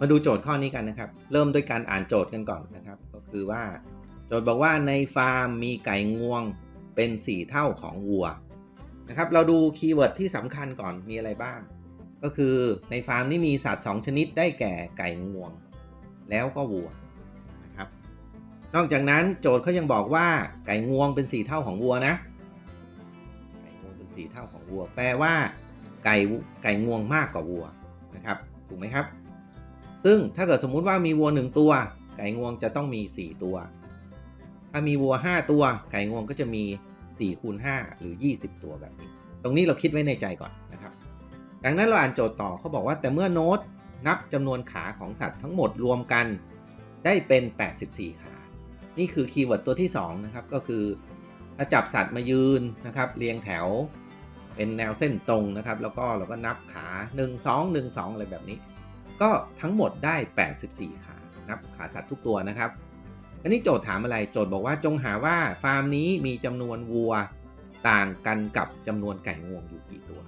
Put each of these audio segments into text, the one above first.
มาดูโจทย์ข้อนี้กันนะครับ เริ่มด้วยการอ่านโจทย์กันก่อนนะครับ ก็คือว่า โจทย์บอกว่าในฟาร์มมีไก่งวงเป็น 4 เท่าของวัวนะครับ เราดูคีย์เวิร์ดที่สำคัญก่อนมีอะไรบ้าง ก็คือในฟาร์มนี่มีสัตว์ 2 ชนิดได้แก่ไก่งวง แล้วก็วัวนะครับ นอกจากนั้นโจทย์เขายังบอกว่าไก่งวงเป็น 4 เท่าของวัวนะ ไก่งวงเป็น 4 เท่าของวัว แปลว่า ไก่ไก่งวงมากกว่าวัวนะครับ ถูกไหมครับ ซึ่งถ้าเกิดสมมุติว่ามีวัว 1 ตัว ไก่งวงจะต้องมี 4 ตัว ถ้ามีวัว 5 ตัว ไก่งวงก็จะมี4คูณ5หรือ 20 ตัวแบบนี้ ตรงนี้เราคิดไว้ในใจก่อนนะครับ ดังนั้นเราอ่านโจทย์ต่อเขาบอกว่าแต่เมื่อโน้ตนับจำนวนขาของสัตว์ทั้งหมดรวมกันได้เป็น 84 ขา นี่คือคีย์เวิร์ดตัวที่ 2 นะครับ ก็คือถ้าจับสัตว์มายืนนะครับ เรียงแถวเป็นแนวเส้นตรงนะครับ แล้วก็เราก็นับขา 1 2 1 2 อะไรแบบนี้ ก็ทั้งหมดได้ 84 ขานับขาสัตว์ทุกตัวนะครับอันนี้โจทย์ถามอะไรโจทย์บอกว่าจงหาว่าฟาร์มนี้มีจำนวนวัวต่างกันกับจำนวนไก่งวงอยู่กี่ตัว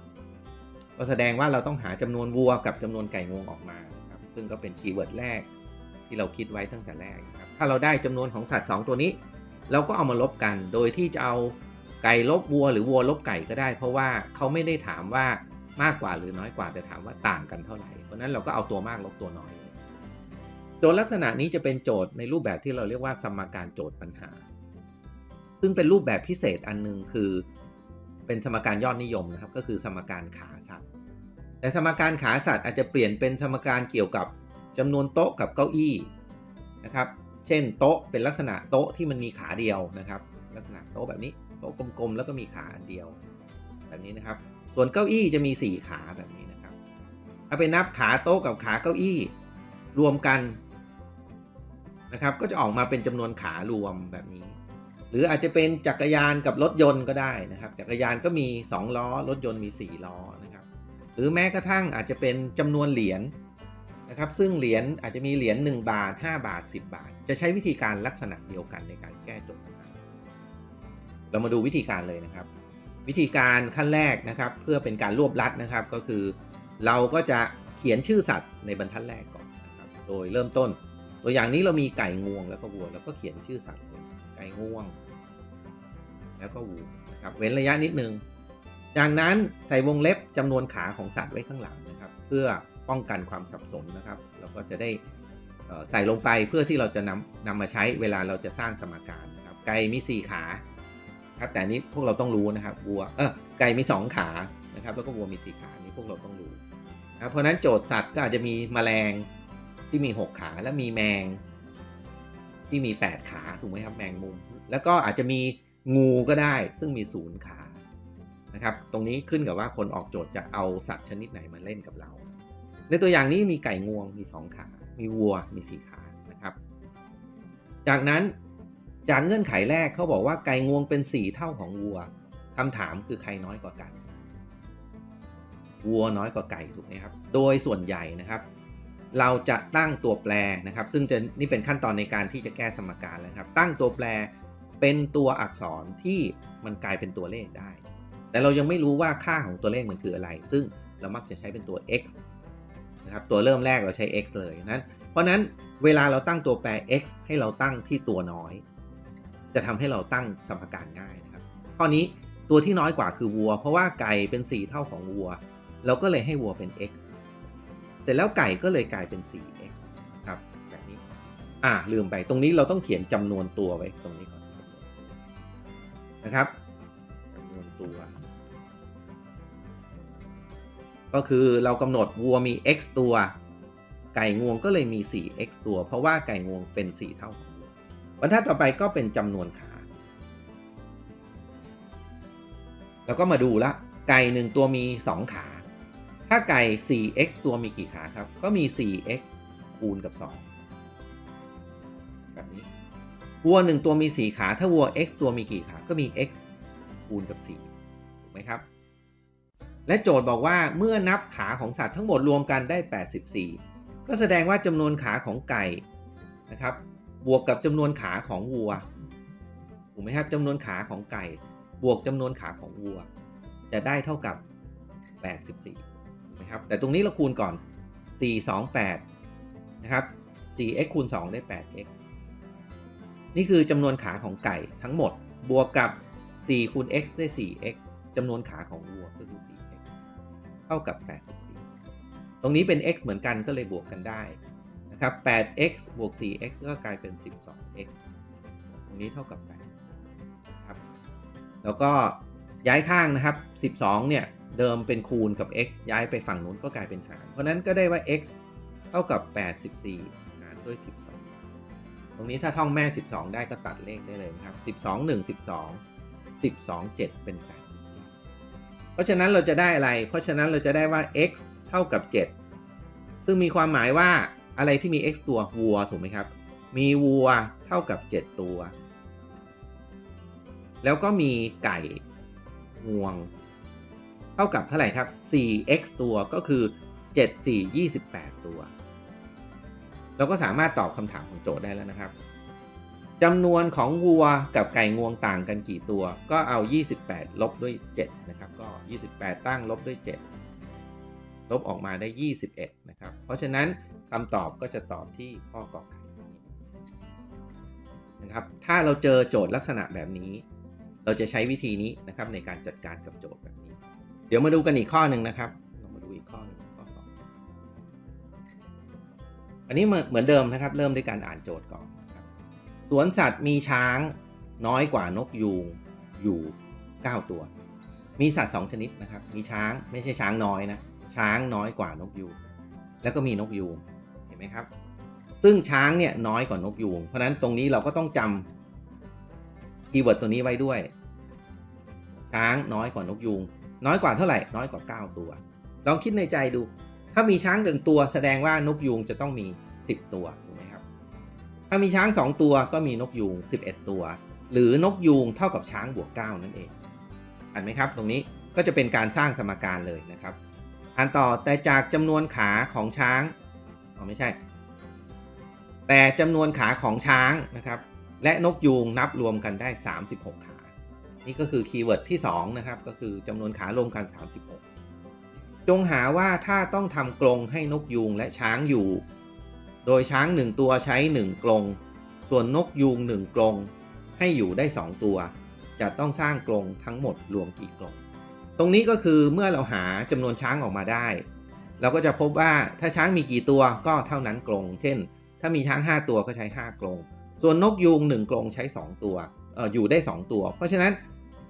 ก็แสดงว่าเราต้องหาจำนวนวัวกับจำนวนไก่งวงออกมานะครับซึ่งก็เป็นคีย์เวิร์ดแรกที่เราคิดไว้ตั้งแต่แรกนะครับถ้าเราได้จำนวนของสัตว์ 2 ตัวนี้ เราก็เอามาลบกัน โดยที่จะเอาไก่ลบวัวหรือวัวลบไก่ก็ได้ เพราะว่าเขาไม่ได้ถามว่า มากกว่าหรือน้อยกว่าแต่ถามว่าต่างกันเท่าไหร่ เพราะนั้นเราก็เอาตัวมากลบตัวน้อยโจทย์ลักษณะนี้จะเป็นโจทย์ในรูปแบบที่เราเรียกว่าสมการโจทย์ปัญหา ซึ่งเป็นรูปแบบพิเศษอันหนึงคือ เป็นสมการยอดนิยมนะครับ ก็คือสมการขาสัตว์ แต่สมการขาสัตว์อาจจะเปลี่ยนเป็นสมการเกี่ยวกับจำนวนโต๊ะกับเก้าอี้นะครับ เช่นโต๊ะเป็นลักษณะโต๊ะที่มันมีขาเดียวนะครับ ลักษณะโต๊ะแบบนี้โต๊ะกลมๆแล้วก็มีขาอันเดียว แบบนี้นะครับ ส่วนเก้าอี้จะมี 4 ขาแบบนี้นะครับ ถ้าไปนับขาโต๊ะกับขาเก้าอี้รวมกันนะครับ ก็จะออกมาเป็นจำนวนขารวมแบบนี้ หรืออาจจะเป็นจักรยานกับรถยนต์ก็ได้นะครับ จักรยานก็มี 2 ล้อ รถยนต์มี 4 ล้อนะครับ หรือแม้กระทั่งอาจจะเป็นจำนวนเหรียญนะครับ ซึ่งเหรียญอาจจะมีเหรียญ1บาท 5 บาท 10 บาท จะใช้วิธีการลักษณะเดียวกันในการแก้โจทย์เรามาดูวิธีการเลยนะครับ วิธีการขั้นแรกนะครับเพื่อเป็นการรวบลัดนะครับ ก็คือ เราก็จะเขียนชื่อสัตว์ในบรรทัดแรกก่อนนะครับโดยเริ่มต้น ตัวอย่างนี้เรามีไก่งวงแล้วก็วัวแล้วก็เขียนชื่อสัตว์เลยไก่งวง แล้วก็วัวนะครับเว้นระยะนิดนึงจากนั้นใส่วงเล็บจำนวนขาของสัตว์ไว้ข้างหลังนะครับ เพื่อป้องกันความสับสนนะครับ เราก็จะได้ใส่ลงไปเพื่อที่เราจะนำนำมาใช้เวลาเราจะสร้างสมการนะครับไก่มี 4 ขา ครับแต่นี้พวกเราต้องรู้นะครับวัวเออไก่มี 2 ขานะครับแล้วก็วัวมี4ขานี้พวกเราต้องรู้นะเพราะนั้นโจทย์สัตว์ก็อาจจะมีแมลงที่มี 6 ขาและมีแมงที่มี 8 ขาถูกไหมครับแมงมุม แล้วก็อาจจะมีงูก็ได้ซึ่งมีศูนย์ขานะครับตรงนี้ขึ้นกับว่าคนออกโจทย์จะเอาสัตว์ชนิดไหนมาเล่นกับเรา ในตัวอย่างนี้มีไก่งวงมี 2 ขา มีวัวมี 4 ขานะครับ จากนั้น จากเงื่อนไขแรกเขาบอกว่าไก่งวงเป็น 4 เท่าของวัวคำถามคือใครน้อยกว่ากัน วัวน้อยกว่าไก่ถูกไหมครับ โดยส่วนใหญ่นะครับ เราจะตั้งตัวแปรนะครับ ซึ่งจะนี่เป็นขั้นตอนในการที่จะแก้สมการแล้วครับ ตั้งตัวแปรเป็นตัวอักษรที่มันกลายเป็นตัวเลขได้ แต่เรายังไม่รู้ว่าค่าของตัวเลขมันคืออะไร ซึ่งเรามักจะใช้เป็นตัว x นะครับ ตัวเริ่มแรกเราใช้ x เลยนั้น เพราะนั้นเวลาเราตั้งตัวแปร x ให้เราตั้งที่ตัวน้อย จะทำให้เราตั้งสมการง่ายนะครับข้อนี้ตัวที่น้อยกว่าคือวัว เพราะว่าไก่เป็น 4 เท่าของวัว เราก็เลยให้วัวเป็น x เสร็จแล้วไก่ก็เลยกลายเป็น 4x ครับแบบนี้อ่าลืมไปตรงนี้เราต้องเขียนจำนวนตัวไว้ตรงนี้ก่อนนะครับจำนวนตัว ก็คือเรากำหนดวัวมี x ตัว ไก่งวงก็เลยมี 4x ตัว เพราะว่าไก่งวงเป็น 4 เท่าของ บรรทัดต่อไปก็เป็นจำนวนขา แล้วก็มาดูละ ไก่หนึ่งตัวมี 2 ขา ถ้าไก่ 4x ตัวมีกี่ขาครับ ก็มี 4x คูณกับ 2 แบบนี้ วัว 1 ตัวมี 4 ขา ถ้าวัว x ตัวมีกี่ขา ก็มี x คูณกับ 4 ถูกไหมครับ และโจทย์บอกว่าเมื่อนับขาของสัตว์ทั้งหมดรวมกันได้ 84 ก็แสดงว่าจำนวนขาของไก่นะครับ บวกกับจำนวนขาของวัวถูกไหมครับจำนวนขาของไก่ บวกจำนวนขาของวัว จะได้เท่ากับ 84ถูกไหมครับแต่ตรงนี้เราคูณก่อน 4 2 8 นะครับ 4x คูณ 2 ได้ 8x นี่คือจำนวนขาของไก่ทั้งหมด บวกกับ 4 คูณ x ได้ 4x จำนวนขาของวัวก็คือ 4x เท่ากับ 84 ตรงนี้เป็น x เหมือนกันก็เลยบวกกันได้ นะครับ 8x บวก 4x ก็กลายเป็น 12x ตรงนี้เท่ากับ8ครับ แล้วก็ย้ายข้างนะครับ 12 เนี่ย เดิมเป็นคูณกับ x ย้ายไปฝั่งนู้นก็กลายเป็นหาร เพราะนั้นก็ได้ว่า x เท่ากับ 84 หารด้วย 12 ตรงนี้ถ้าท่องแม่ 12 ได้ก็ตัดเลขได้เลยนะครับ 12 1 12 12 7 เป็น 84 เพราะฉะนั้นเราจะได้อะไร เพราะฉะนั้นเราจะได้ว่า x เท่ากับ 7 ซึ่งมีความหมายว่า อะไรที่มี x ตัววัวถูกไหมครับ มีวัวเท่ากับ 7 ตัว แล้วก็มีไก่งวง เท่ากับเท่าไหร่ครับ 4x ตัวก็คือ 7 4 28 ตัว เราก็สามารถตอบคำถามของโจทย์ได้แล้วนะครับจำนวนของวัวกับไก่งวงต่างกันกี่ตัว ก็เอา 28 ลบด้วย 7 นะครับ ก็ 28 ตั้งลบด้วย 7 ลบออกมาได้ 21 นะครับ เพราะฉะนั้น คำตอบก็จะตอบที่ข้อกอไก่นะครับ ถ้าเราเจอโจทย์ลักษณะแบบนี้ เราจะใช้วิธีนี้นะครับในการจัดการกับโจทย์แบบนี้ เดี๋ยวมาดูกันอีกข้อหนึ่งนะครับเรามาดูอีกข้อหนึงข้อสองอันนี้เหมือนเดิมนะครับ เริ่มด้วยการอ่านโจทย์ก่อนสวนสัตว์มีช้างน้อยกว่านกยูงอยู่ 9 ตัว มีสัตว์ 2 ชนิดนะครับ มีช้างไม่ใช่ช้างน้อยนะ ช้างน้อยกว่านกยูงแล้วก็มีนกยูง ไหมครับ ซึ่งช้างเนี่ยน้อยกว่านกยูง เพราะนั้นตรงนี้เราก็ต้องจำคีย์เวิร์ดตัวนี้ไว้ด้วย ช้างน้อยกว่านกยูง น้อยกว่าเท่าไหร่ น้อยกว่า 9 ตัว ลองคิดในใจดู ถ้ามีช้างหนึ่งตัวแสดงว่านกยูงจะต้องมี 10 ตัวถูกไหมครับ ถ้ามีช้าง 2 ตัวก็มีนกยูง 11 ตัว หรือนกยูงเท่ากับช้างบวก 9 นั่นเองอ่านไหมครับ ตรงนี้ก็จะเป็นการสร้างสมการเลยนะครับ อ่านต่อแต่จากจำนวนขาของช้าง อ๋อไม่ใช่ แต่จำนวนขาของช้างนะครับ และนกยูงนับรวมกันได้ 36 ขา นี่ก็คือคีย์เวิร์ดที่2นะครับ ก็คือจำนวนขารวมกัน 36 จงหาว่าถ้าต้องทำกรงให้นกยูงและช้างอยู่ โดยช้าง 1 ตัวใช้ 1 กรง ส่วนนกยูง 1 กรง ให้อยู่ได้ 2 ตัว จะต้องสร้างกรงทั้งหมดรวมกี่กรง ตรงนี้ก็คือเมื่อเราหาจำนวนช้างออกมาได้ เราก็จะพบว่าถ้าช้างมีกี่ตัวก็เท่านั้นกรงเช่น ถ้ามีช้าง 5 ตัวก็ใช้ 5 กรง ส่วนนกยูง1กรงใช้ 2 ตัวอออยู่ได้ 2 ตัว เพราะฉะนั้น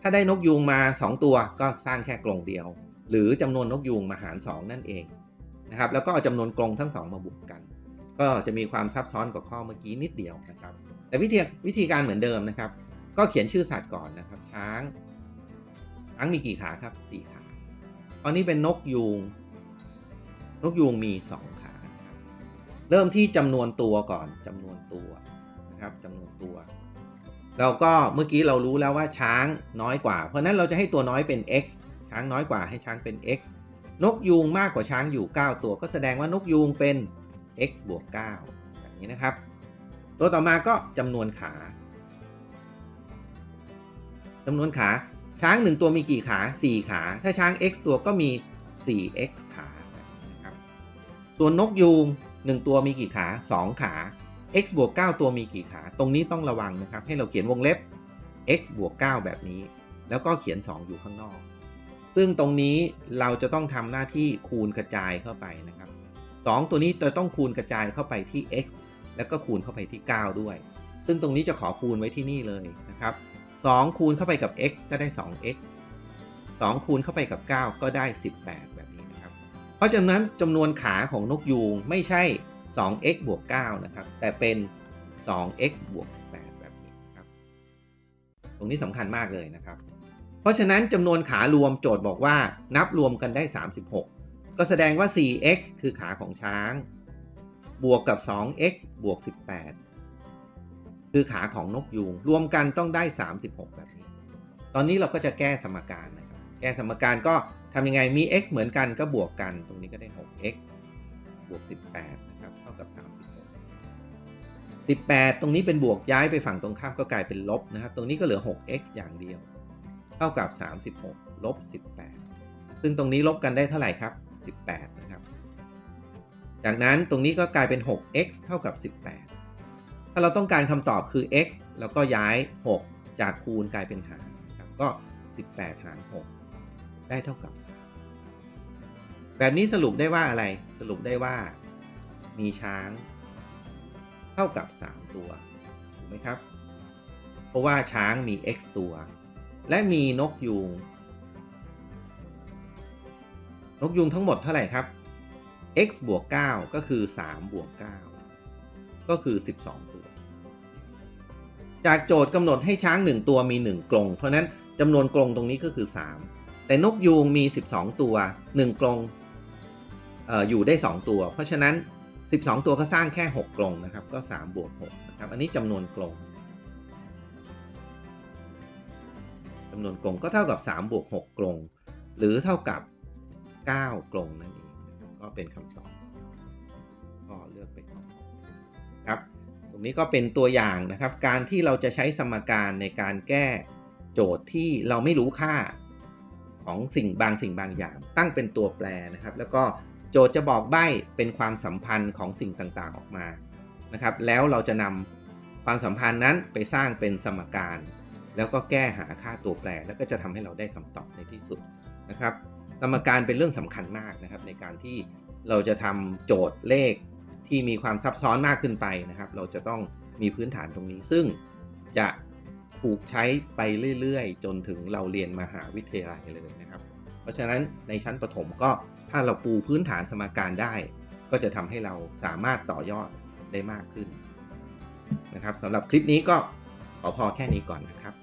ถ้าได้นกยูงมา 2 ตัวก็สร้างแค่กรงเดียว หรือจำนวนนกยูงมาหาร 2 นั่นเองนะครับแล้วก็เอาจำนวนกรงทั้ง 2 มาบวกกัน ก็จะมีความซับซ้อนกว่าข้อเมื่อกี้นิดเดียวนะครับแต่วิธีวิธีการเหมือนเดิมนะครับ ก็เขียนชื่อสัตว์ก่อนนะครับช้างช้างมีกี่ขาครับสี่ขาอันนี้เป็นนกยูง นกยูงมีสองขาเริ่มที่จำนวนตัวก่อนจำนวนตัวนะครับจำนวนตัว เราก็เมื่อกี้เรารู้แล้วว่าช้างน้อยกว่า เพราะนั้นเราจะให้ตัวน้อยเป็น x ช้างน้อยกว่าให้ช้างเป็น x นกยูงมากกว่าช้างอยู่ 9 ตัว ก็แสดงว่านกยูงเป็น x บวก9แบบนี้นะครับ ตัวต่อมาก็จำนวนขาจำนวนขาช้าง 1 ตัวมีกี่ขา 4 ขา ถ้าช้าง x ตัวก็มี 4x ขา ส่วนนกยูง1 ตัวมีกี่ขา 2 ขา x บวก 9 ตัวมีกี่ขา ตรงนี้ต้องระวังนะครับ ให้เราเขียนวงเล็บ x บวก 9 แบบนี้ แล้วก็เขียน 2 อยู่ข้างนอก ซึ่งตรงนี้เราจะต้องทำหน้าที่คูณกระจายเข้าไปนะครับ 2 ตัวนี้จะต้องคูณกระจายเข้าไปที่ x แล้วก็คูณเข้าไปที่ 9 ด้วย ซึ่งตรงนี้จะขอคูณไว้ที่นี่เลยนะครับ 2 คูณเข้าไปกับ x ก็ได้ 2x 2 คูณเข้าไปกับ 9 ก็ได้ 18 เพราะฉะนั้นจำนวนขาของนกยูงไม่ใช่ 2x บวก 9 นะครับ แต่เป็น 2x บวก 18 แบบนี้ครับ ตรงนี้สำคัญมากเลยนะครับ เพราะฉะนั้นจำนวนขารวมโจทย์บอกว่านับรวมกันได้ 36 ก็แสดงว่า 4x คือขาของช้าง บวกกับ 2x บวก 18 คือขาของนกยูง รวมกันต้องได้ 36 แบบนี้ ตอนนี้เราก็จะแก้สมการนะครับ แก้สมการก็ ทำยังไงมี x เหมือนกันก็บวกกัน ตรงนี้ก็ได้ 6x บวก 18 นะครับ เท่ากับ 36 18 ตรงนี้เป็นบวกย้ายไปฝั่งตรงข้ามก็กลายเป็นลบนะครับ ตรงนี้ก็เหลือ 6x อย่างเดียว เท่ากับ 36 ลบ 18 ซึ่งตรงนี้ลบกันได้เท่าไหร่ครับ 18 นะครับ จากนั้นตรงนี้ก็กลายเป็น 6x เท่ากับ 18 ถ้าเราต้องการคำตอบคือ x แล้วก็ย้าย 6 จากคูณกลายเป็นหารนะครับก็ 18 หาร 6 ได้เท่ากับ3แบบนี้สรุปได้ว่าอะไร สรุปได้ว่ามีช้างเท่ากับ 3 ตัว ถูกไหมครับ เพราะว่าช้างมี x ตัว และมีนกยูง นกยูงทั้งหมดเท่าไหร่ครับ x บวก 9 ก็คือ 3 บวก 9 ก็คือ 12 ตัว จากโจทย์กำหนดให้ช้าง 1 ตัวมี 1กรงเพราะนั้นจำนวนกรงตรงนี้ก็คือ 3 แต่นกยูงมี 12 ตัว 1 กรงอออยู่ได้ 2 ตัว เพราะฉะนั้น 12 ตัวก็สร้างแค่ 6 กรงนะครับ ก็3บวก6นะครับ อันนี้จำนวนกรงจำนวนกรงก็เท่ากับ3บวก6กรงหรือเท่ากับ 9 กรงนั่นเองก็เป็นคำตอบ ก็เลือกไปข้อครับ ตรงนี้ก็เป็นตัวอย่างนะครับ การที่เราจะใช้สมการในการแก้โจทย์ที่เราไม่รู้ค่า ของสิ่งบางสิ่งบางอย่าง ตั้งเป็นตัวแปรนะครับ แล้วก็โจทย์จะบอกใบ้เป็นความสัมพันธ์ของสิ่งต่างๆออกมานะครับ แล้วเราจะนำความสัมพันธ์นั้นไปสร้างเป็นสมการ แล้วก็แก้หาค่าตัวแปร แล้วก็จะทำให้เราได้คำตอบในที่สุดนะครับ สมการเป็นเรื่องสำคัญมากนะครับ ในการที่เราจะทำโจทย์เลขที่มีความซับซ้อนมากขึ้นไปนะครับ เราจะต้องมีพื้นฐานตรงนี้ซึ่งจะ ถูกใช้ไปเรื่อยๆ จนถึงเราเรียนมหาวิทยาลัยเลยนะครับ เพราะฉะนั้นในชั้นประถมก็ถ้าเราปูพื้นฐานสมการได้ ก็จะทำให้เราสามารถต่อยอดได้มากขึ้นนะครับสำหรับคลิปนี้ก็ขอพอแค่นี้ก่อนนะครับ